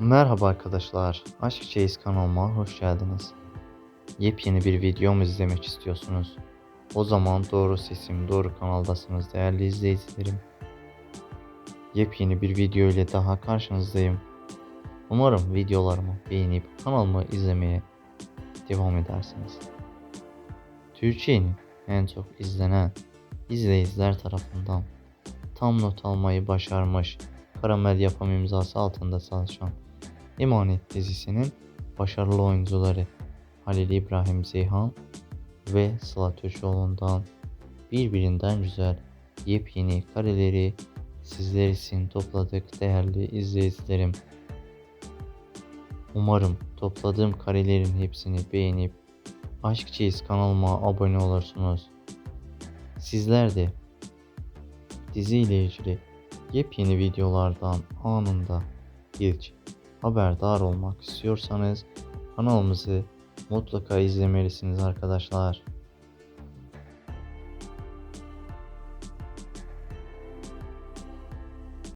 Merhaba arkadaşlar, Aşk Çeyiz kanalıma hoş geldiniz. Yepyeni bir videomu izlemek istiyorsunuz. O zaman doğru sesim, doğru kanaldasınız değerli izleyicilerim. Yepyeni bir video ile daha karşınızdayım. Umarım videolarımı beğenip kanalımı izlemeye devam edersiniz. Türkiye'nin en çok izlenen izleyiciler tarafından tam not almayı başarmış Karamel yapım imzası altında çalışan Emanet dizisinin başarılı oyuncuları Halil İbrahim Zeyhan ve Sıla Türkoğlu'ndan birbirinden güzel yepyeni kareleri sizler için topladık değerli izleyicilerim. Umarım topladığım karelerin hepsini beğenip Aşk Çeyiz kanalıma abone olursunuz. Sizler de dizi ile ilgili yepyeni videolardan anında ilk haberdar olmak istiyorsanız kanalımızı mutlaka izlemelisiniz arkadaşlar.